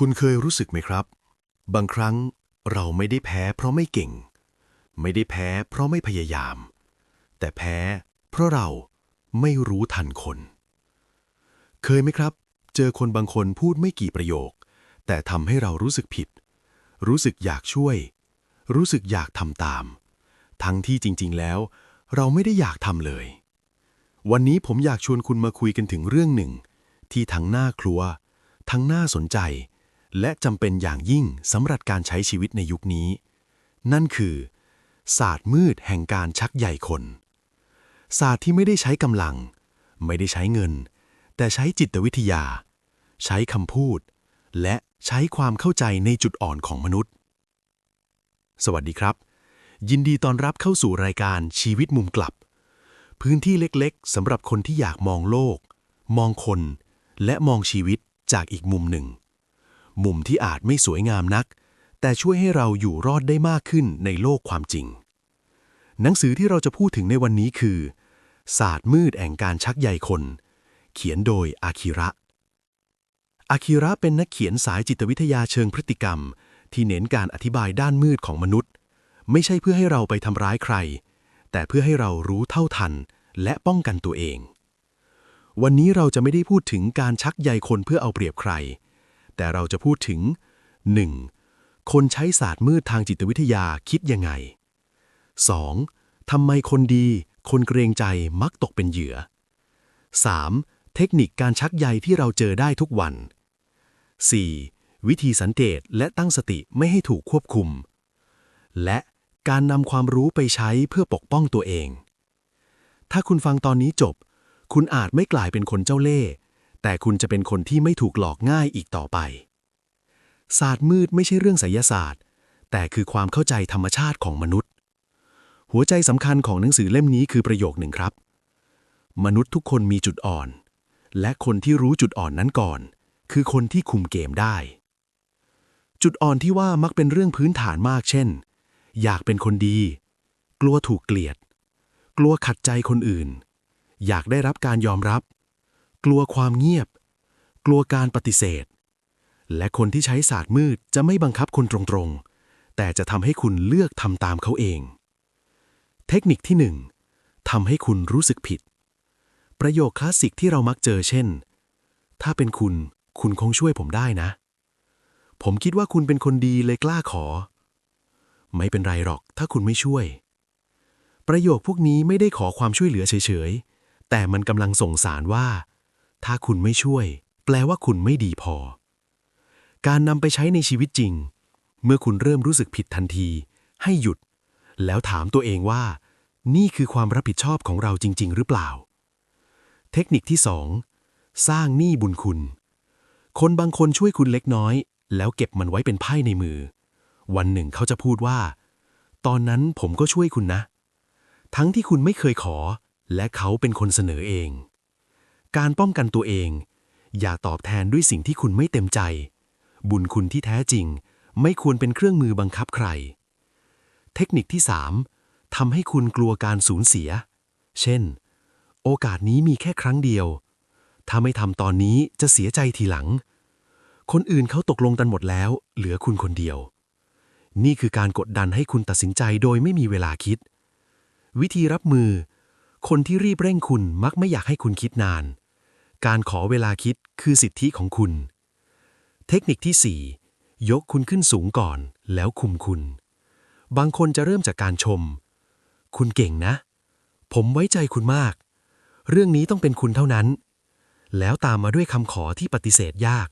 คุณเคยรู้สึกไหมครับ บางครั้งเราไม่ได้แพ้เพราะไม่เก่ง ไม่ได้แพ้เพราะไม่พยายาม แต่แพ้เพราะเราไม่รู้ทันคน เคยไหมครับ เจอคนบางคนพูดไม่กี่ประโยค แต่ทำให้เรารู้สึกผิด รู้สึกอยากช่วย รู้สึกอยากทำตาม ทั้งที่จริงๆแล้ว เราไม่ได้อยากทำเลย วันนี้ผมอยากชวนคุณมาคุยกันถึงเรื่องหนึ่ง ที่ทั้งน่ากลัว ทั้งน่าสนใจ และจำเป็นอย่างยิ่งสำหรับการใช้ชีวิตในยุคนี้ นั่นคือ ศาสตร์มืดแห่งการชักใยคน ศาสตร์ที่ไม่ได้ใช้กำลัง ไม่ได้ใช้เงิน แต่ใช้จิตวิทยา ใช้คำพูด และใช้ความเข้าใจในจุดอ่อนของมนุษย์ สวัสดีครับ ยินดีต้อนรับเข้าสู่รายการชีวิตมุมกลับ พื้นที่เล็กๆสำหรับคนที่อยากมองโลก มองคน และมองชีวิตจากอีกมุมหนึ่ง มุมที่อาจไม่สวยงามนัก แต่ช่วยให้เราอยู่รอดได้มากขึ้นในโลกความจริง หนังสือที่เราจะพูดถึงในวันนี้คือ ศาสตร์มืดแห่งการชักใยคน เขียนโดยอาคิระ อาคิระเป็นนักเขียนสายจิตวิทยาเชิงพฤติกรรม ที่เน้นการอธิบายด้านมืดของมนุษย์ ไม่ใช่เพื่อให้เราไปทำร้ายใคร แต่เพื่อให้เรารู้เท่าทัน และป้องกันตัวเองวันนี้เราจะไม่ได้พูดถึงการชักใยคนเพื่อเอาเปรียบใคร แต่เราจะพูดถึง 1. คนใช้ศาสตร์มืดทางจิตวิทยาคิดยังไง 2. ทำไมคนดี คนเกรงใจมักตกเป็นเหยื่อ 3. เทคนิคการชักใยที่เราเจอได้ทุกวัน 4. วิธีสังเกตและตั้งสติไม่ให้ถูกควบคุม และการนำความรู้ไปใช้เพื่อปกป้องตัวเอง ถ้าคุณฟังตอนนี้จบ คุณอาจไม่กลายเป็นคนเจ้าเล่ห์ แต่คุณจะเป็นคนที่ไม่ถูกหลอกง่ายอีกต่อไป ศาสตร์มืดไม่ใช่เรื่องไสยศาสตร์ แต่คือความเข้าใจธรรมชาติของมนุษย์ หัวใจสำคัญของหนังสือเล่มนี้คือประโยคหนึ่งครับ มนุษย์ทุกคนมีจุดอ่อน และคนที่รู้จุดอ่อนนั้นก่อน คือคนที่คุมเกมได้ จุดอ่อนที่ว่ามักเป็นเรื่องพื้นฐานมากเช่น อยากเป็นคนดี กลัวถูกเกลียด กลัวขัดใจคนอื่น อยากได้รับการยอมรับ กลัวความเงียบ กลัวการปฏิเสธ และคนที่ใช้ศาสตร์มืดจะไม่บังคับคุณตรงๆ แต่จะทำให้คุณเลือกทำตามเขาเอง เทคนิคที่หนึ่งทำให้คุณรู้สึกผิด ประโยคคลาสสิกที่เรามักเจอเช่น ถ้าเป็นคุณ คุณคงช่วยผมได้นะ ผมคิดว่าคุณเป็นคนดีเลยกล้าขอ ไม่เป็นไรหรอกถ้าคุณไม่ช่วย ประโยคพวกนี้ไม่ได้ขอความช่วยเหลือเฉยๆ แต่มันกำลังส่งสารว่า ถ้าคุณไม่ช่วย แปลว่าคุณไม่ดีพอ การนำไปใช้ในชีวิตจริง เมื่อคุณเริ่มรู้สึกผิดทันที ให้หยุด แล้วถามตัวเองว่า นี่คือความรับผิดชอบของเราจริง ๆ หรือเปล่า เทคนิคที่สองสร้างหนี้บุญคุณ คนบางคนช่วยคุณเล็กน้อย แล้วเก็บมันไว้เป็นไพ่ในมือ วันหนึ่งเขาจะพูดว่า ตอนนั้นผมก็ช่วยคุณนะ ทั้งที่คุณไม่เคยขอ และเขาเป็นคนเสนอเอง การป้องกันตัวเอง อย่าตอบแทนด้วยสิ่งที่คุณไม่เต็มใจ บุญคุณที่แท้จริง ไม่ควรเป็นเครื่องมือบังคับใคร เทคนิคที่ 3ทำให้คุณกลัวการสูญเสีย เช่น โอกาสนี้มีแค่ครั้งเดียว ถ้าไม่ทำตอนนี้จะเสียใจทีหลัง คนอื่นเขาตกลงกันหมดแล้ว เหลือคุณคนเดียว นี่คือการกดดันให้คุณตัดสินใจโดยไม่มีเวลาคิด วิธีรับมือคนที่รีบเร่งคุณมักไม่อยากให้คุณคิดนาน การขอเวลาคิดคือสิทธิของคุณ เทคนิคที่ 4 ยกคุณขึ้นสูงก่อนแล้วคุมคุณ บางคนจะเริ่มจากการชม คุณเก่งนะ ผมไว้ใจคุณมาก เรื่องนี้ต้องเป็นคุณเท่านั้น แล้วตามมาด้วยคำขอที่ปฏิเสธยาก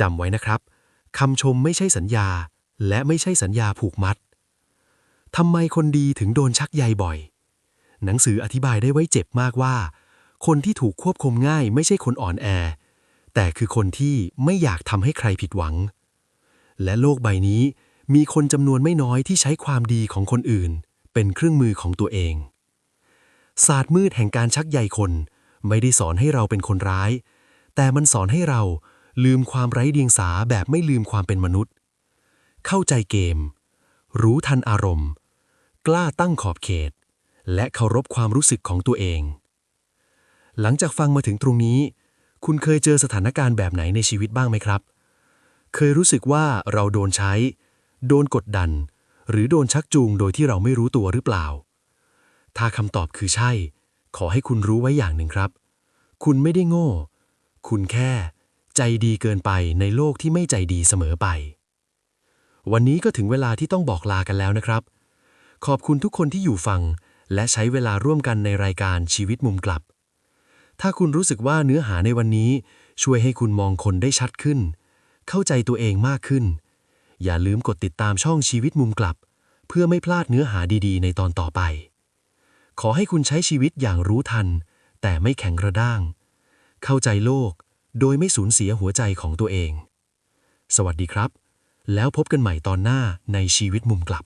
จำไว้นะครับคำชมไม่ใช่สัญญา และไม่ใช่สัญญาผูกมัดทำไมคนดีถึงโดนชักใยบ่อย หนังสืออธิบายได้ไว้เจ็บมากว่า คนที่ถูกควบคุมง่ายไม่ใช่คนอ่อนแอ แต่คือคนที่ไม่อยากทำให้ใครผิดหวัง และโลกใบนี้มีคนจำนวนไม่น้อยที่ใช้ความดีของคนอื่น เป็นเครื่องมือของตัวเอง ศาสตร์มืดแห่งการชักใยคน ไม่ได้สอนให้เราเป็นคนร้าย แต่มันสอนให้เราลืมความไร้เดียงสาแบบไม่ลืมความเป็นมนุษย์ เข้าใจเกม รู้ทันอารมณ์ กล้าตั้งขอบเขต และเคารพความรู้สึกของตัวเอง หลังจากฟังมาถึงตรงนี้ คุณเคยเจอสถานการณ์แบบไหนในชีวิตบ้างไหมครับ เคยรู้สึกว่าเราโดนใช้ โดนกดดัน หรือโดนชักจูงโดยที่เราไม่รู้ตัวหรือเปล่า ถ้าคำตอบคือใช่ ขอให้คุณรู้ไว้อย่างหนึ่งครับ คุณไม่ได้โง่ คุณแค่ ใจดีเกินไปในโลกที่ไม่ใจดีเสมอไป วันนี้ก็ถึงเวลาที่ต้องบอกลากันแล้วนะครับ ขอบคุณทุกคนที่อยู่ฟัง และใช้เวลาร่วมกันในรายการชีวิตมุมกลับ ถ้าคุณรู้สึกว่าเนื้อหาในวันนี้ ช่วยให้คุณมองคนได้ชัดขึ้น เข้าใจตัวเองมากขึ้น อย่าลืมกดติดตามช่องชีวิตมุมกลับ เพื่อไม่พลาดเนื้อหาดีๆ ในตอนต่อไป ขอให้คุณใช้ชีวิตอย่างรู้ทัน แต่ไม่แข็งกระด้าง เข้าใจโลก โดยไม่สูญเสียหัวใจของตัวเอง สวัสดีครับ แล้วพบกันใหม่ตอนหน้าในชีวิตมุมกลับ